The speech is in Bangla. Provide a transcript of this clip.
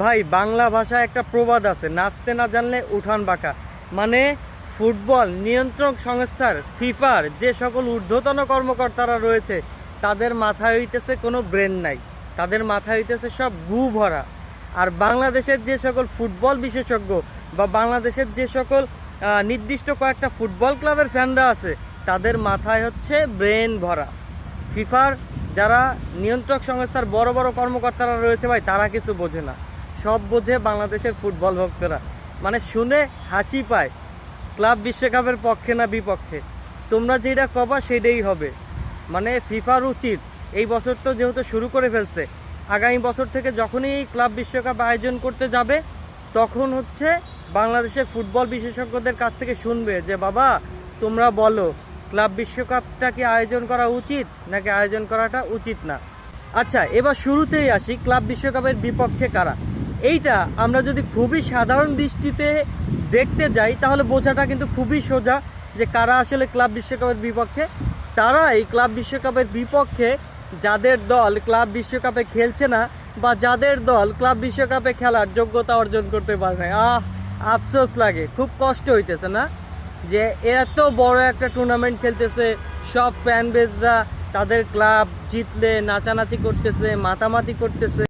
ভাই, বাংলা ভাষায় একটা প্রবাদ আছে, নাচতে না জানলে উঠান বাঁকা। মানে ফুটবল নিয়ন্ত্রক সংস্থার, ফিফার যে সকল ঊর্ধ্বতন কর্মকর্তারা রয়েছে, তাদের মাথায় হইতেছে কোনো ব্রেন নাই। তাদের মাথায় হইতেছে সব গু ভরা। আর বাংলাদেশের যে সকল ফুটবল বিশেষজ্ঞ বা বাংলাদেশের যে সকল নির্দিষ্ট কয়েকটা ফুটবল ক্লাবের ফ্যানরা আছে, তাদের মাথায় হচ্ছে ব্রেন ভরা। ফিফার যারা নিয়ন্ত্রক সংস্থার বড় বড় কর্মকর্তারা রয়েছে ভাই, তারা কিছু বোঝে না। সব বোঝে বাংলাদেশের ফুটবল ভক্তরা। মানে শুনে হাসি পায়। ক্লাব বিশ্বকাপের পক্ষে না বিপক্ষে। তোমরা যেটা কবা সেটাই হবে। মানে ফিফার উচিত। এই বছর তো যেহেতু শুরু করে ফেলছে। আগামী বছর থেকে যখনই ক্লাব বিশ্বকাপ আয়োজন করতে যাবে, তখন হচ্ছে বাংলাদেশের ফুটবল বিশেষজ্ঞদের কাছ থেকে শুনবে যে, বাবা, তোমরা বলো, ক্লাব বিশ্বকাপটা কি আয়োজন করা উচিত, নাকি আয়োজন করাটা উচিত না? আচ্ছা এবার শুরুতেই আসি, ক্লাব বিশ্বকাপের বিপক্ষে কারা? এইটা আমরা যদি খুবই সাধারণ দৃষ্টিতে দেখতে যাই, তাহলে বোঝাটা কিন্তু খুবই সোজা যে কারা আসলে ক্লাব বিশ্বকাপের বিপক্ষে। তারা এই ক্লাব বিশ্বকাপের বিপক্ষে যাদের দল ক্লাব বিশ্বকাপে খেলছে না বা যাদের দল ক্লাব বিশ্বকাপে খেলার যোগ্যতা অর্জন করতে পারে না আহ, আফসোস লাগে। খুব কষ্ট হইতেছে না? যে এত বড় একটা টুর্নামেন্ট খেলতেছে, সব ফ্যান বেসরা তাদের ক্লাব জিতলে, নাচানাচি করতেছে, মাতামাতি করতেছে।